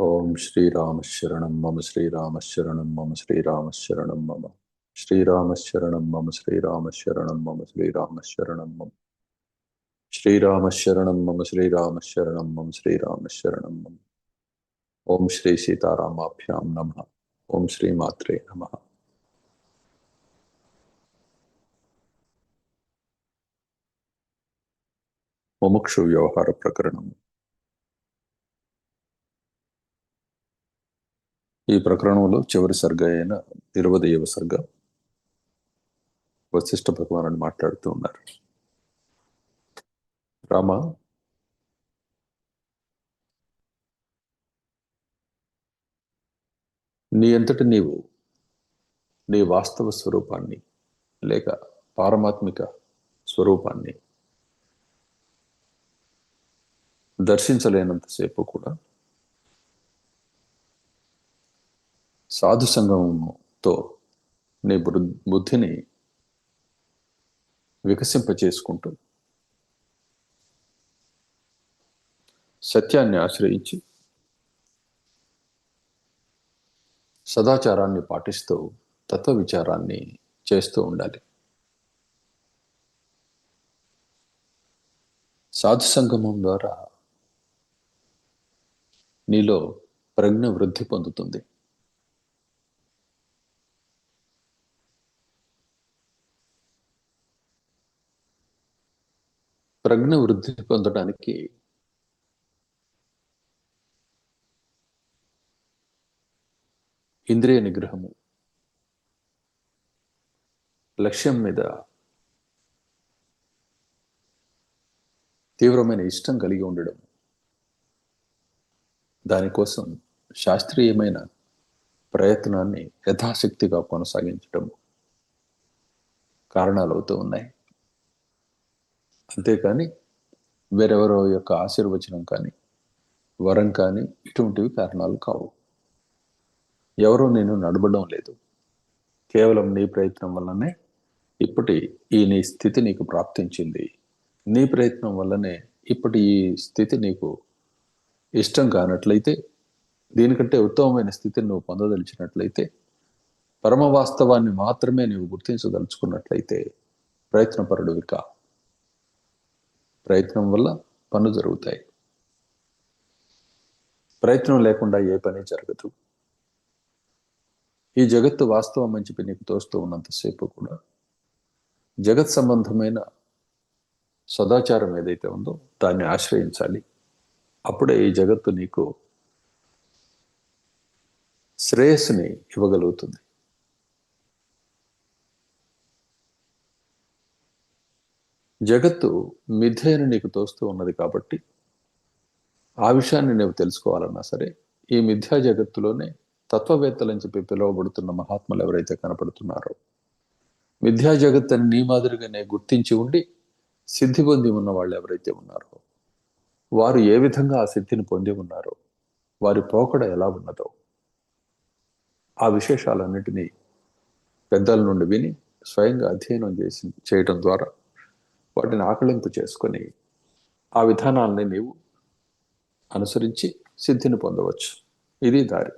ओम श्री राम शरणम मम श्री राम शरणम मम श्री राम शरणम मम श्री राम शरणम मम श्री राम शरणम मम श्री राम शरणम मम श्री राम शरणम मम श्री राम शरणम मम श्री राम शरणम मम ओम श्री सीतारामाभ्याम नमः ओम श्री मात्रे नमः मुमुक्षु व्यवहार प्रकरणम ఈ ప్రకరణంలో చివరి సర్గ అయిన ఇరవదయవ సర్గ వశిష్ఠ భగవానుని మాట్లాడుతూ ఉన్నారు. రామ? నీ అంతటి నీవు నీ వాస్తవ స్వరూపాన్ని లేక పారమాత్మిక స్వరూపాన్ని దర్శించలేనంతసేపు కూడా సాధు సంగమంతో నీ బృ- బుద్ధిని వికసింపచేసుకుంటూ సత్యాన్ని ఆశ్రయించి సదాచారాన్ని పాటిస్తూ తత్వ విచారాన్ని చేస్తూ ఉండాలి. సాధు సంగమం ద్వారా నీలో ప్రజ్ఞ వృద్ధి పొందుతుంది. ప్రజ్ఞ వృద్ధి పొందడానికి. ఇంద్రియ నిగ్రహము. లక్ష్యం మీద తీవ్రమైన ఇష్టం కలిగి ఉండడం. దానికోసం శాస్త్రీయమైన ప్రయత్నాన్ని యథాశక్తిగా కొనసాగించడం కారణాలు అవుతూ ఉన్నాయి. అంతేకాని వేరెవరో యొక్క ఆశీర్వచనం కానీ వరం కానీ ఇటువంటివి కారణాలు కావు. ఎవరో నేను నడవడం లేదు. కేవలం నీ ప్రయత్నం వల్లనే ఇప్పటి ఈ నీ స్థితి నీకు ప్రాప్తించింది. నీ ప్రయత్నం వల్లనే ఇప్పటి ఈ స్థితి నీకు ఇష్టం కానట్లయితే దీనికంటే ఉత్తమమైన స్థితిని నువ్వు పొందదలిచినట్లయితే పరమ వాస్తవాన్ని మాత్రమే నువ్వు గుర్తించదలుచుకున్నట్లయితే ప్రయత్నపరుడివి కా ప్రయత్నం వల్ల పనులు జరుగుతాయి. ప్రయత్నం లేకుండా ఏ పని జరగదు. ఈ జగత్తు వాస్తవం అని చెప్పి నీకు తోస్తూ ఉన్నంతసేపు కూడా జగత్ సంబంధమైన సదాచారం ఏదైతే ఉందో దాన్ని ఆశ్రయించాలి. అప్పుడే ఈ జగత్తు నీకు శ్రేయస్సుని ఇవ్వగలుగుతుంది. జగత్తు మిథ్యను నీకు తోస్తూ ఉన్నది కాబట్టి ఆ విషయాన్ని నువ్వు తెలుసుకోవాలన్నా సరే ఈ మిథ్యా జగత్తులోనే తత్వవేత్తలని చెప్పి పిలువబడుతున్న మహాత్ములు ఎవరైతే కనపడుతున్నారో మిథ్యా జగత్ అని నీ మాదిరిగానే గుర్తించి ఉండి సిద్ధి పొంది ఉన్న వాళ్ళు ఎవరైతే ఉన్నారో వారు ఏ విధంగా ఆ సిద్ధిని పొంది ఉన్నారో వారి పోకడ ఎలా ఉన్నదో ఆ విశేషాలన్నిటినీ పెద్దల నుండి విని స్వయంగా అధ్యయనం చేసి చేయడం ద్వారా వాటిని ఆకలింపు చేసుకొని ఆ విధానాలని నీవు అనుసరించి సిద్ధిని పొందవచ్చు. ఇది దారి.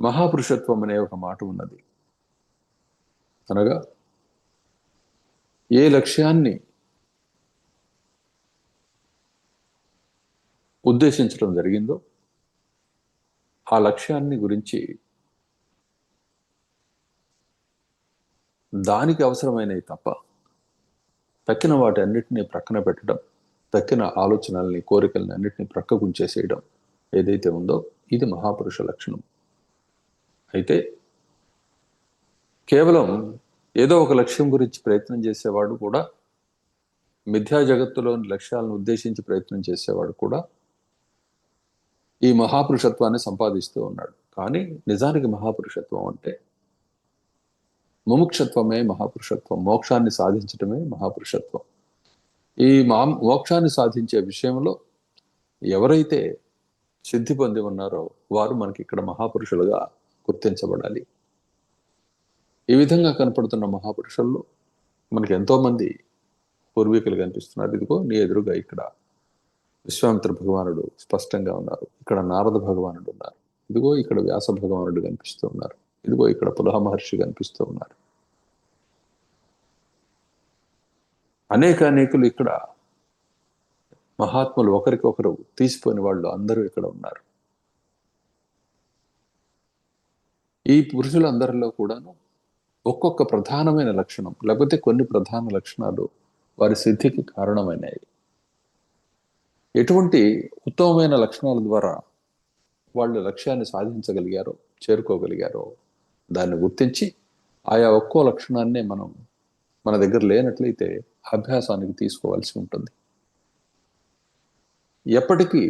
మహాపురుషత్వం అనే ఒక మాట ఉన్నది. అనగా ఏ లక్ష్యాన్ని ఉద్దేశించడం జరిగిందో ఆ లక్ష్యాన్ని గురించి దానికి అవసరమైనవి తప్ప తక్కిన వాటి అన్నిటినీ ప్రక్కన పెట్టడం తక్కిన ఆలోచనల్ని కోరికల్ని అన్నిటినీ ప్రక్కకుంచేసేయడం ఏదైతే ఉందో ఇది మహాపురుష లక్షణం. అయితే కేవలం ఏదో ఒక లక్ష్యం గురించి ప్రయత్నం చేసేవాడు కూడా మిథ్యా జగత్తులోని లక్ష్యాలను ఉద్దేశించి ప్రయత్నం చేసేవాడు కూడా ఈ మహాపురుషత్వాన్ని సంపాదిస్తూ ఉన్నాడు. కానీ నిజానికి మహాపురుషత్వం అంటే ముముక్షత్వమే మహాపురుషత్వం. మోక్షాన్ని సాధించటమే మహాపురుషత్వం. ఈ మా మోక్షాన్ని సాధించే విషయంలో ఎవరైతే సిద్ధి పొంది ఉన్నారో వారు మనకి ఇక్కడ మహాపురుషులుగా గుర్తించబడాలి. ఈ విధంగా కనపడుతున్న మహాపురుషుల్లో మనకి ఎంతో మంది పూర్వీకులు కనిపిస్తున్నారు. ఇదిగో నీ ఎదురుగా ఇక్కడ విశ్వామిత్ర భగవానుడు స్పష్టంగా ఉన్నారు. ఇక్కడ నారద భగవానుడు ఉన్నారు. ఇదిగో ఇక్కడ వ్యాస భగవానుడు కనిపిస్తూ ఉన్నారు. ఇదిగో ఇక్కడ పులహ మహర్షి కనిపిస్తూ ఉన్నారు. అనేక అనేకులు ఇక్కడ మహాత్ములు ఒకరికొకరు తీసిపోయిన వాళ్ళు అందరూ ఇక్కడ ఉన్నారు. ఈ పురుషులందరిలో కూడాను ఒక్కొక్క ప్రధానమైన లక్షణం లేకపోతే కొన్ని ప్రధాన లక్షణాలు వారి సిద్ధికి కారణమైనవి. ఎటువంటి ఉత్తమమైన లక్షణాల ద్వారా వాళ్ళు లక్ష్యాన్ని సాధించగలిగారో చేరుకోగలిగారో దాన్ని గుర్తించి ఆయా ఒక్కో లక్షణాన్నే మనం మన దగ్గర లేనట్లయితే అభ్యాసానికి తీసుకోవాల్సి ఉంటుంది. ఎప్పటికీ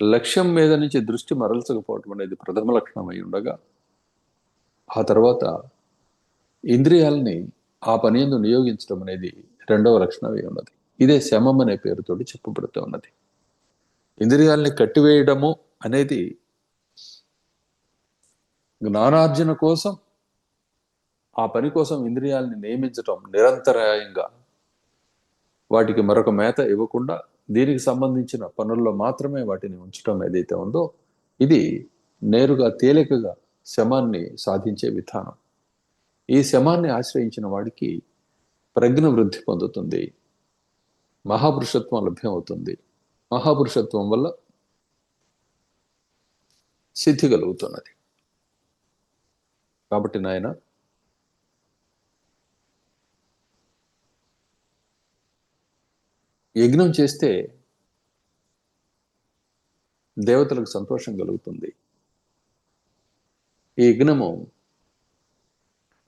లక్ష్యం మీద నుంచి దృష్టి మరల్చకపోవటం అనేది ప్రథమ లక్షణం అయి ఉండగా ఆ తర్వాత ఇంద్రియాలని ఆ పని ఎందు నియోగించడం అనేది రెండవ లక్షణం అయి ఉన్నది. ఇదే శమం అనే పేరుతోటి చెప్పబడుతూ ఉన్నది. ఇంద్రియాలని కట్టివేయడము అనేది జ్ఞానార్జన కోసం ఆ పని కోసం ఇంద్రియాలని నియమించటం నిరంతరాయంగా వాటికి మరొక మేత ఇవ్వకుండా దీనికి సంబంధించిన పనుల్లో మాత్రమే వాటిని ఉంచడం ఏదైతే ఉందో ఇది నేరుగా తేలికగా శమాన్ని సాధించే విధానం. ఈ శమాన్ని ఆశ్రయించిన వాడికి ప్రజ్ఞ వృద్ధి పొందుతుంది మహాపురుషత్వం లభ్యమవుతుంది. మహాపురుషత్వం వల్ల సిద్ధి కలుగుతున్నది. కాబట్టి నాయన యజ్ఞం చేస్తే దేవతలకు సంతోషం కలుగుతుంది. ఈ యజ్ఞము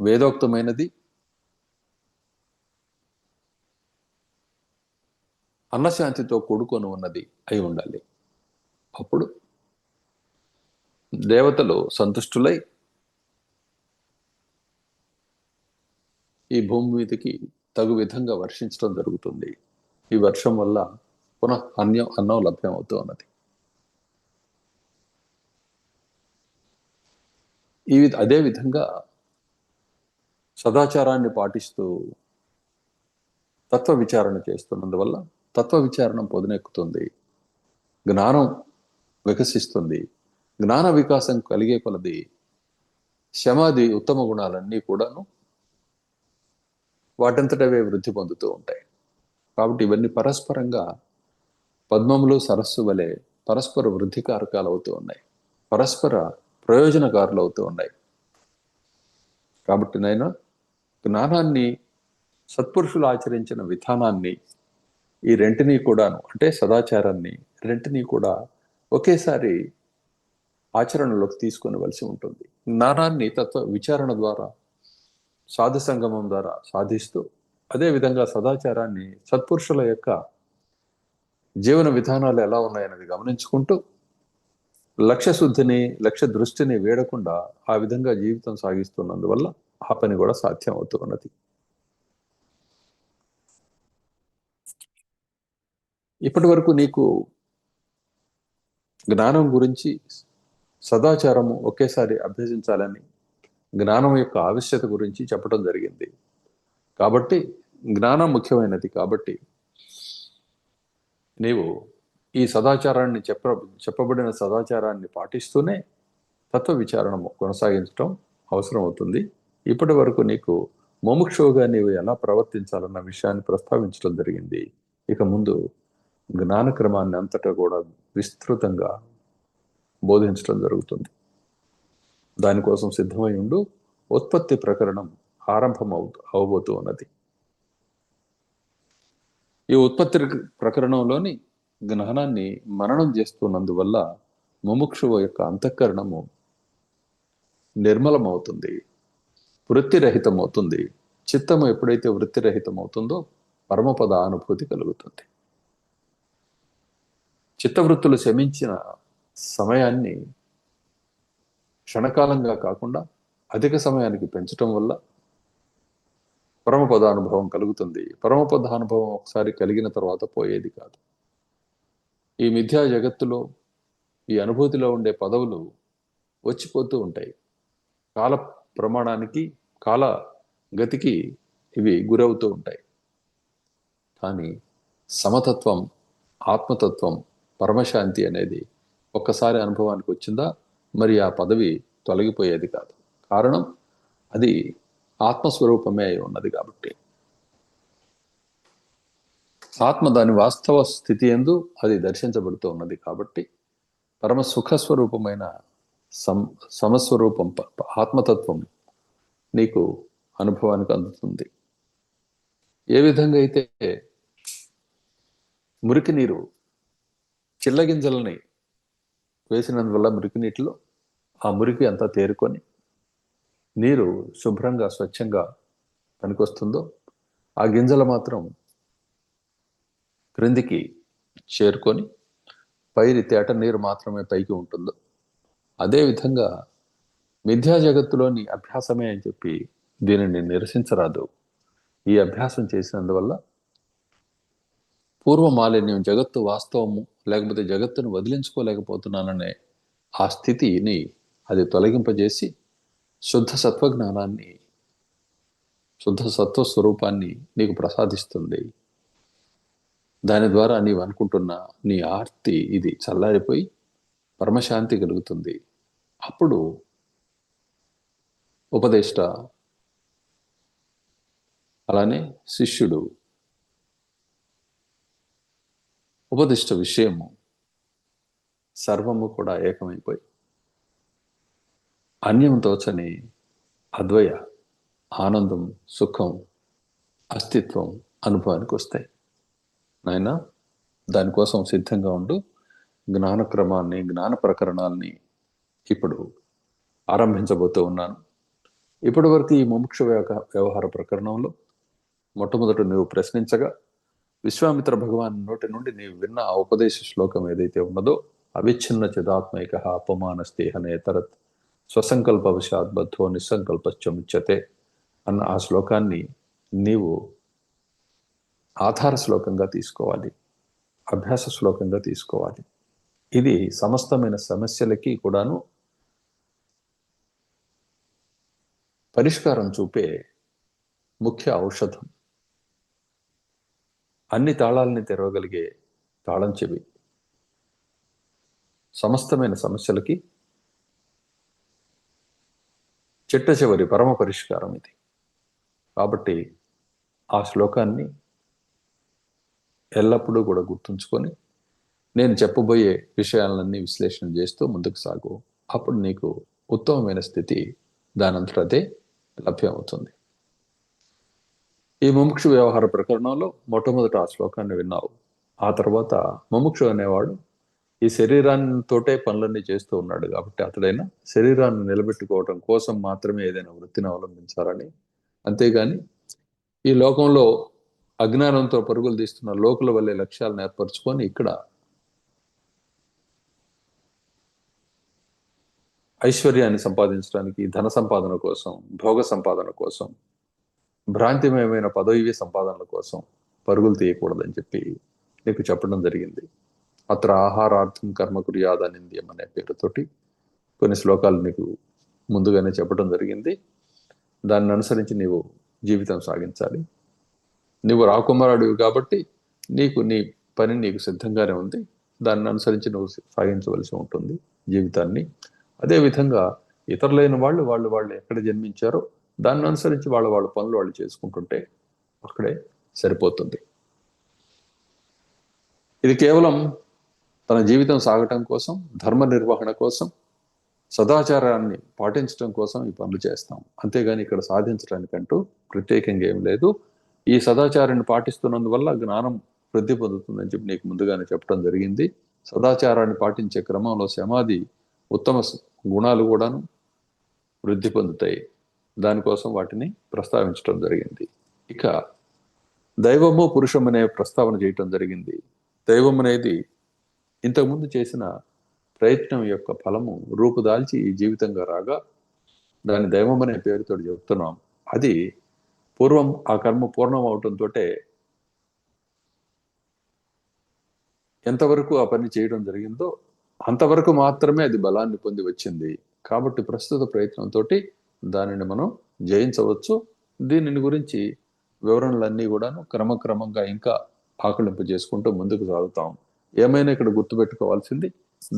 వేదోక్తమైనది. అన్నశాంతితో కూడుకొని ఉన్నది అయి ఉండాలి. అప్పుడు దేవతలు సంతుష్టులై ఈ భూమి మీదకి తగు విధంగా వర్షించడం జరుగుతుంది. ఈ వర్షం వల్ల పునః అన్యం అన్నం లభ్యం అవుతూ ఉన్నది. ఈ అదే విధంగా సదాచారాన్ని పాటిస్తూ తత్వ విచారణ చేస్తున్నందువల్ల తత్వ విచారణ పొదునెక్కుతుంది. జ్ఞానం వికసిస్తుంది. జ్ఞాన వికాసం కలిగే కొలది శమాది ఉత్తమ గుణాలన్నీ కూడాను వాటంతటవే వృద్ధి పొందుతూ ఉంటాయి. కాబట్టి ఇవన్నీ పరస్పరంగా పద్మములు సరస్సు వలె పరస్పర వృద్ధి కారకాలు అవుతూ ఉన్నాయి. పరస్పర ప్రయోజనకారులు అవుతూ ఉన్నాయి. కాబట్టి నైనా జ్ఞానాన్ని సత్పురుషులు ఆచరించిన విధానాన్ని ఈ రెంటిని కూడాను అంటే సదాచారాన్ని రెంటిని కూడా ఒకేసారి ఆచరణలోకి తీసుకొనవలసి ఉంటుంది. జ్ఞానాన్ని తత్వ విచారణ ద్వారా సాధు సంగమం ద్వారా సాధిస్తూ అదే విధంగా సదాచారాన్ని సత్పురుషుల యొక్క జీవన విధానాలు ఎలా ఉన్నాయన్నది గమనించుకుంటూ లక్ష్య శుద్ధిని లక్ష్య దృష్టిని వేడకుండా ఆ విధంగా జీవితం సాగిస్తున్నందువల్ల ఆ పని కూడా సాధ్యం అవుతూ ఉన్నది ఇప్పటి వరకు నీకు జ్ఞానం గురించి సదాచారము ఒకేసారి అభ్యసించాలని జ్ఞానం యొక్క ఆవశ్యత గురించి చెప్పడం జరిగింది. కాబట్టి జ్ఞానం ముఖ్యమైనది కాబట్టి నీవు ఈ సదాచారాన్ని చెప్ప చెప్పబడిన సదాచారాన్ని పాటిస్తూనే తత్వ విచారణము కొనసాగించడం అవసరం అవుతుంది ఇప్పటి వరకు నీకు ముముక్షువుగా నీవు ఎలా ప్రవర్తించాలన్న విషయాన్ని ప్రస్తావించడం జరిగింది. ఇక ముందు జ్ఞానక్రమాన్ని అంతటా కూడా విస్తృతంగా బోధించడం జరుగుతుంది. దానికోసం సిద్ధమై ఉండు ఉత్పత్తి ప్రకరణం ఆరంభం అవబోతూ ఉన్నది. ఈ ఉత్పత్తి ప్రకరణంలోని జ్ఞానాన్ని మననం చేస్తున్నందువల్ల ముముక్షువు యొక్క అంతఃకరణము నిర్మలమవుతుంది వృత్తిరహితం అవుతుంది చిత్తము ఎప్పుడైతే వృత్తిరహితం అవుతుందో పరమపద అనుభూతి కలుగుతుంది. చిత్తవృత్తులు శమించిన సమయాన్ని క్షణకాలంగా కాకుండా అధిక సమయానికి పెంచటం వల్ల పరమపదానుభవం కలుగుతుంది. పరమపదానుభవం ఒకసారి కలిగిన తర్వాత పోయేది కాదు. ఈ మిథ్యా జగత్తులో ఈ అనుభూతిలో ఉండే పదవులు వచ్చిపోతూ ఉంటాయి. కాల ప్రమాణానికి కాల గతికి ఇవి గురవుతూ ఉంటాయి. కానీ సమతత్వం ఆత్మతత్వం పరమశాంతి అనేది ఒక్కసారి అనుభవానికి వచ్చిందా? మరి ఆ పదవి తొలగిపోయేది కాదు. కారణం అది ఆత్మస్వరూపమే అయి ఉన్నది కాబట్టి. ఆత్మ దాని వాస్తవ స్థితి ఎందు అది దర్శించబడుతూ ఉన్నది కాబట్టి పరమ సుఖ స్వరూపమైన సం సమస్వరూపం ప- ఆత్మతత్వం నీకు అనుభవానికి అందుతుంది. ఏ విధంగా అయితే మురికి నీరు చిల్లగింజలని వేసినందువల్ల మురికి నీటిలో ఆ మురికి అంతా తేరుకొని నీరు శుభ్రంగా స్వచ్ఛంగా పనికొస్తుందో ఆ గింజలు మాత్రం క్రిందికి చేరుకొని పైరి తేట నీరు మాత్రమే పైకి ఉంటుందో అదేవిధంగా మిథ్యా జగత్తులోని అభ్యాసమే అని చెప్పి దీనిని నిరసించరాదు. ఈ అభ్యాసం చేసినందువల్ల పూర్వ మాలిన్యం జగత్తు వాస్తవము లేకపోతే జగత్తును వదిలించుకోలేకపోతున్నాననే ఆ స్థితిని అది తొలగింపజేసి శుద్ధ సత్వజ్ఞానాన్ని శుద్ధ సత్వ స్వరూపాన్ని నీకు ప్రసాదిస్తుంది. దాని ద్వారా నీవు అనుకుంటున్న నీ ఆర్తి ఇది చల్లారిపోయి పరమశాంతి కలుగుతుంది. అప్పుడు ఉపదేష్ట అలానే శిష్యుడు ఉపదిష్ట విషయము సర్వము కూడా ఏకమైపోయి. అన్యం తోచని అద్వయ ఆనందం సుఖం అస్తిత్వం అనుభవానికి వస్తాయి. నాయన దానికోసం సిద్ధంగా ఉండు. జ్ఞానక్రమాన్ని జ్ఞాన ప్రకరణాలని ఇప్పుడు ఆరంభించబోతూ ఉన్నాను. ఇప్పటి వరకు ఈ ముముక్ష వ్యవహార ప్రకరణంలో మొట్టమొదట నువ్వు ప్రశ్నించగా విశ్వామిత్ర భగవాన్ నోటి నుండి నీవు విన్న ఆ ఉపదేశ శ్లోకం ఏదైతే ఉన్నదో అవిచ్ఛిన్న చిదాత్మైక అపమానస్తేహ నేతరత్ స్వసంకల్పవశాత్ బద్ధో నిస్సంకల్పశ్చముచ్యతే అన్న ఆ శ్లోకాన్ని నీవు ఆధార శ్లోకంగా తీసుకోవాలి అభ్యాస శ్లోకంగా తీసుకోవాలి. ఇది సమస్తమైన సమస్యలకి కూడాను పరిష్కారం చూపే ముఖ్య ఔషధం. అన్ని తాళాలని తెరవగలిగే తాళం చెవి. సమస్తమైన సమస్యలకి చిట్ట చివరి పరమ పరిష్కారం ఇది. కాబట్టి ఆ శ్లోకాన్ని ఎల్లప్పుడూ కూడా గుర్తుంచుకొని నేను చెప్పబోయే విషయాలన్నీ విశ్లేషణ చేస్తూ ముందుకు సాగు. అప్పుడు నీకు ఉత్తమమైన స్థితి దానంతటదే లభ్యమవుతుంది. ఈ ముముక్షు వ్యవహార ప్రకరణంలో మొట్టమొదట ఆ శ్లోకాన్ని విన్నావు. ఆ తర్వాత ముముక్షు అనేవాడు ఈ శరీరాన్నితోటే పనులన్నీ చేస్తూ ఉన్నాడు కాబట్టి అతడైనా శరీరాన్ని నిలబెట్టుకోవడం కోసం మాత్రమే ఏదైనా వృత్తిని అవలంబించాలని. అంతేగాని ఈ లోకంలో అజ్ఞానంతో పరుగులు తీస్తున్న లోకుల వల్లే లక్ష్యాలను ఏర్పరచుకొని ఇక్కడ ఐశ్వర్యాన్ని సంపాదించడానికి ధన సంపాదన కోసం భోగ సంపాదన కోసం భ్రాంతిమయమైన పదవి సంపాదనల కోసం పరుగులు తీయకూడదని చెప్పి నీకు చెప్పడం జరిగింది. అత్ర ఆహారార్థం కర్మ కుర్యాదనింద్యం అనే పేరుతోటి కొన్ని శ్లోకాలు నీకు ముందుగానే చెప్పడం జరిగింది. దాన్ని అనుసరించి నీవు జీవితం సాగించాలి. నువ్వు రాకుమారుడివి కాబట్టి నీకు నీ పని నీకు సిద్ధంగానే ఉంది. దాన్ని అనుసరించి నువ్వు సాగించవలసి ఉంటుంది జీవితాన్ని. అదేవిధంగా ఇతరులైన వాళ్ళు వాళ్ళు వాళ్ళు ఎక్కడ జన్మించారో దాన్ని అనుసరించి వాళ్ళ వాళ్ళ పనులు వాళ్ళు చేసుకుంటుంటే అక్కడే సరిపోతుంది. ఇది కేవలం తన జీవితం సాగటం కోసం ధర్మ నిర్వహణ కోసం సదాచారాన్ని పాటించడం కోసం ఈ పనులు చేస్తాం. అంతేగాని ఇక్కడ సాధించడానికంటూ ప్రత్యేకంగా ఏం లేదు. ఈ సదాచారాన్ని పాటిస్తున్నందువల్ల జ్ఞానం వృద్ధి పొందుతుందని చెప్పి నీకు ముందుగానే చెప్పడం జరిగింది. సదాచారాన్ని పాటించే క్రమంలో సమాధి ఉత్తమ గుణాలు కూడాను వృద్ధి పొందుతాయి. దానికోసం వాటిని ప్రస్తావించడం జరిగింది. ఇక దైవము పురుషం అనే ప్రస్తావన చేయటం జరిగింది. దైవం అనేది ఇంతకుముందు చేసిన ప్రయత్నం యొక్క ఫలము రూపుదాల్చి ఈ జీవితంగా రాగా దాని దైవం అనే పేరుతో చెప్తున్నాం. అది పూర్వం ఆ కర్మ పూర్ణం అవటంతో ఎంతవరకు ఆ పని చేయడం జరిగిందో అంతవరకు మాత్రమే అది బలాన్ని పొంది వచ్చింది. కాబట్టి ప్రస్తుత ప్రయత్నంతో దానిని మనం జయించవచ్చు. దీనిని గురించి వివరణలన్నీ కూడాను క్రమక్రమంగా ఇంకా ఆకలింపు చేసుకుంటూ ముందుకు సాగుతాం ఏమైనా ఇక్కడ గుర్తుపెట్టుకోవాల్సింది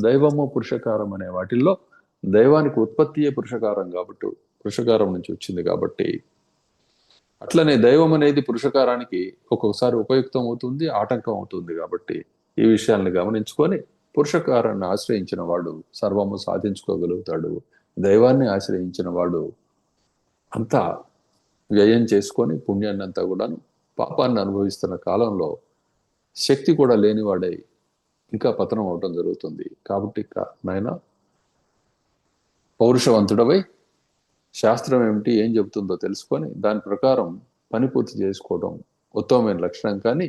దైవము పురుషకారం అనే వాటిల్లో దైవానికి ఉత్పత్తియే పురుషకారం కాబట్టి పురుషకారం నుంచి వచ్చింది కాబట్టి అట్లనే దైవం అనేది పురుషకారానికి ఒక్కొక్కసారి ఉపయుక్తం అవుతుంది ఆటంకం అవుతుంది కాబట్టి ఈ విషయాల్ని గమనించుకొని పురుషకారాన్ని ఆశ్రయించిన వాడు సర్వము సాధించుకోగలుగుతాడు. దైవాన్ని ఆశ్రయించిన వాడు అంతా వ్యయం చేసుకొని పుణ్యాన్ని అంతా కూడాను పాపాన్ని అనుభవిస్తున్న కాలంలో శక్తి కూడా లేనివాడై ఇంకా పతనం అవటం జరుగుతుంది. కాబట్టి నాయన పౌరుషవంతుడవై శాస్త్రం ఏమిటి ఏం చెబుతుందో తెలుసుకొని దాని ప్రకారం పని పూర్తి చేసుకోవడం ఉత్తమమైన లక్షణం. కానీ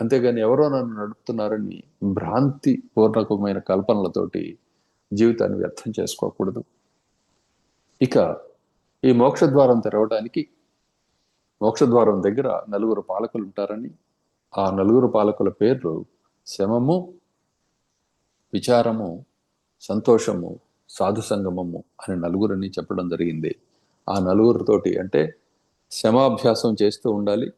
అంతేగాని ఎవరో నన్ను నడుపుతున్నారని భ్రాంతి పూర్వకమైన కల్పనలతోటి జీవితాన్ని వ్యర్థం చేసుకోకూడదు. ఇక ఈ మోక్షద్వారం తెరవడానికి మోక్షద్వారం దగ్గర నలుగురు పాలకులు ఉంటారని ఆ నలుగురు పాలకుల పేర్లు శమము విచారము సంతోషము సాధు సంగమము అని నలుగురిని చెప్పడం జరిగింది. ఆ నలుగురితోటి అంటే శమాభ్యాసం చేస్తూ ఉండాలి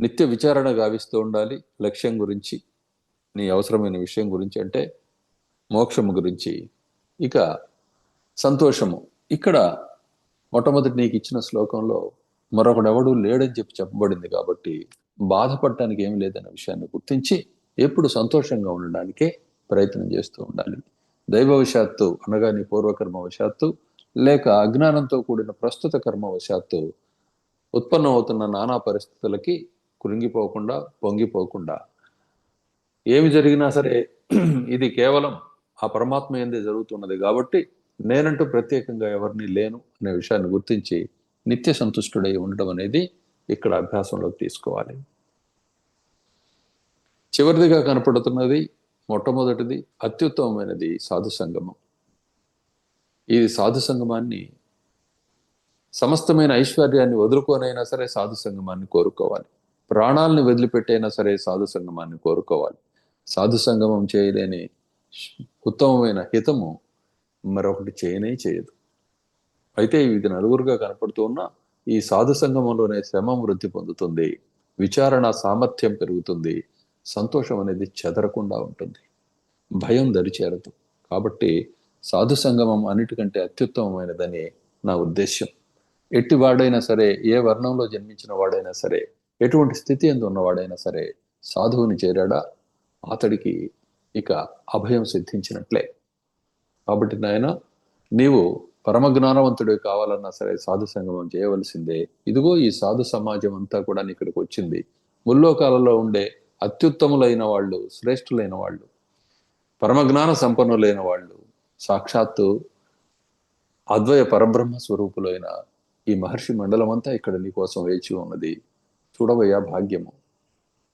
నిత్య విచారణ గావిస్తూ ఉండాలి. లక్ష్యం గురించి నీ అవసరమైన విషయం గురించి అంటే మోక్షము గురించి. ఇక సంతోషము. ఇక్కడ మొట్టమొదటి నీకు ఇచ్చిన శ్లోకంలో మరొకడెవడు లేడని చెప్పి చెప్పబడింది కాబట్టి బాధపడటానికి ఏం లేదన్న విషయాన్ని గుర్తించి ఎప్పుడు సంతోషంగా ఉండడానికే ప్రయత్నం చేస్తూ ఉండాలి. దైవవశాత్తు అనగా నీ పూర్వకర్మ వశాత్తు లేక అజ్ఞానంతో కూడిన ప్రస్తుత కర్మ వశాత్తు ఉత్పన్నమవుతున్న నానా పరిస్థితులకి కృంగిపోకుండా పొంగిపోకుండా. ఏమి జరిగినా సరే ఇది కేవలం ఆ పరమాత్మ ఏందే జరుగుతున్నది కాబట్టి నేనంటూ ప్రత్యేకంగా ఎవరిని లేను అనే విషయాన్ని గుర్తించి నిత్య సంతుష్టుడై ఉండడం అనేది ఇక్కడ అభ్యాసంలోకి తీసుకోవాలి. చివరిదిగా కనపడుతున్నది మొట్టమొదటిది అత్యుత్తమమైనది సాధు సంగమం. ఈ సాధు సంగమాన్ని సమస్తమైన ఐశ్వర్యాన్ని వదులుకోనైనా సరే సాధు సంగమాన్ని కోరుకోవాలి. ప్రాణాలను వదిలిపెట్టైనా సరే సాధు సంగమాన్ని కోరుకోవాలి. సాధు సంగమం చేయలేని ఉత్తమమైన హితము మరొకటి చేయనే చేయదు. అయితే ఇది నలుగురుగా కనపడుతూ ఉన్న ఈ సాధు సంగమంలోనే శ్రమం వృద్ధి పొందుతుంది. విచారణ సామర్థ్యం పెరుగుతుంది. సంతోషం అనేది చెదరకుండా ఉంటుంది. భయం దరిచేరదు. కాబట్టి సాధు సంగమం అన్నిటికంటే అత్యుత్తమమైనదని నా ఉద్దేశ్యం. ఎట్టి వాడైనా సరే ఏ వర్ణంలో జన్మించిన వాడైనా సరే ఎటువంటి స్థితి ఎందు ఉన్నవాడైనా సరే సాధువుని చేరాడా? అతడికి ఇక అభయం సిద్ధించినట్లే. కాబట్టి నాయన నీవు పరమ జ్ఞానవంతుడు కావాలన్నా సరే సాధు సంగమం చేయవలసిందే. ఇదిగో ఈ సాధు సమాజం అంతా కూడా నీ ఇక్కడికి వచ్చింది. ముల్లోకాలలో ఉండే అత్యుత్తములైన వాళ్ళు శ్రేష్ఠులైన వాళ్ళు పరమజ్ఞాన సంపన్నులైన వాళ్ళు సాక్షాత్తు అద్వయ పరబ్రహ్మ స్వరూపులైన ఈ మహర్షి మండలం అంతా ఇక్కడ నీకోసం వేచి ఉన్నది. చూడవయ్యా భాగ్యము.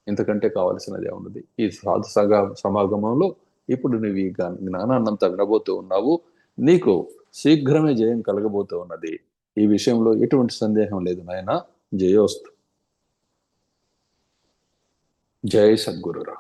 ఇంతకంటే కావలసినదే ఉన్నది. ఈ సాధు సగా సమాగమంలో ఇప్పుడు నువ్వు ఈ జ్ఞానాన్నంతా వినబోతూ ఉన్నావు. నీకు శీఘ్రమే జయం కలగబోతూ ఉన్నది. ఈ విషయంలో ఎటువంటి సందేహం లేదు నాయన. జయోస్తు. జయ సద్గురురా